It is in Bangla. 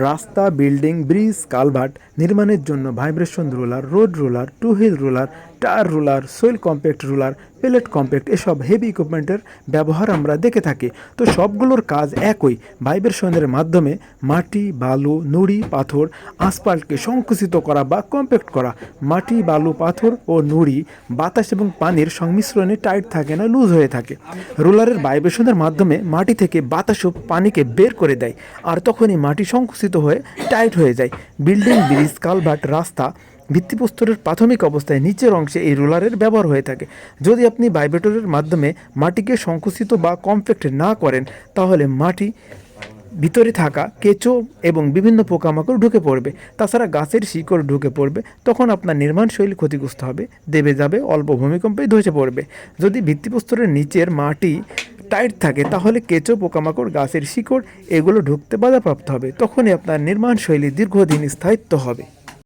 রাস্তা বিল্ডিং ব্রিজ কালভার্ট নির্মাণের জন্য vibration roller road roller two wheel roller tyre roller soil compact roller pellet compact এসব হেভি ইকুইপমেন্টের ব্যবহার আমরা দেখে থাকি। তো সবগুলোর কাজ একই। ভাইব্রেশনের মাধ্যমে মাটি, বালু, নুড়ি, পাথর আসফাল্টকে সংকুচিত করা বা কম্প্যাক্ট করা। মাটি, বালু, পাথর ও নুড়ি বাতাস এবং পানির সংমিশ্রণে টাইট থাকে না লুজ হয়ে থাকে। রোলারের ভাইব্রেশনের মাধ্যমে মাটি থেকে বাতাস ও পানিকে বের করে দেয়। আর তখনই মাটি সংকুচিত হয়ে টাইট হয়ে যায়। বিল্ডিং, ব্রিজ, কালভার্ট, রাস্তা ভিত্তিপ্রস্তরের প্রাথমিক অবস্থায় নিচের অংশে এই রোলারের ব্যবহার হয়ে থাকে। যদি আপনি ভাইব্রেটরের মাধ্যমে মাটিকে সংকুচিত বা কমপ্যাক্ট না করেন, তাহলে মাটি ভিতরে থাকা কেঁচো এবং বিভিন্ন পোকামাকড় ঢুকে পড়বে। তাছাড়া গাছের শিকড় ঢুকে পড়বে। তখন আপনার নির্মাণ শৈলী ক্ষতিগ্রস্ত হবে, দেবে যাবে, অল্প ভূমিকম্পে ধসে পড়বে। যদি ভিত্তিপ্রস্তরের নিচের মাটি টাইট থাকে, তাহলে কেঁচো, পোকামাকড়, গাছের শিকড়, এগুলো ঢুকতে বাধাপ্রাপ্ত হবে। তখনই আপনার নির্মাণ শৈলী দীর্ঘদিন স্থায়িত্ব হবে।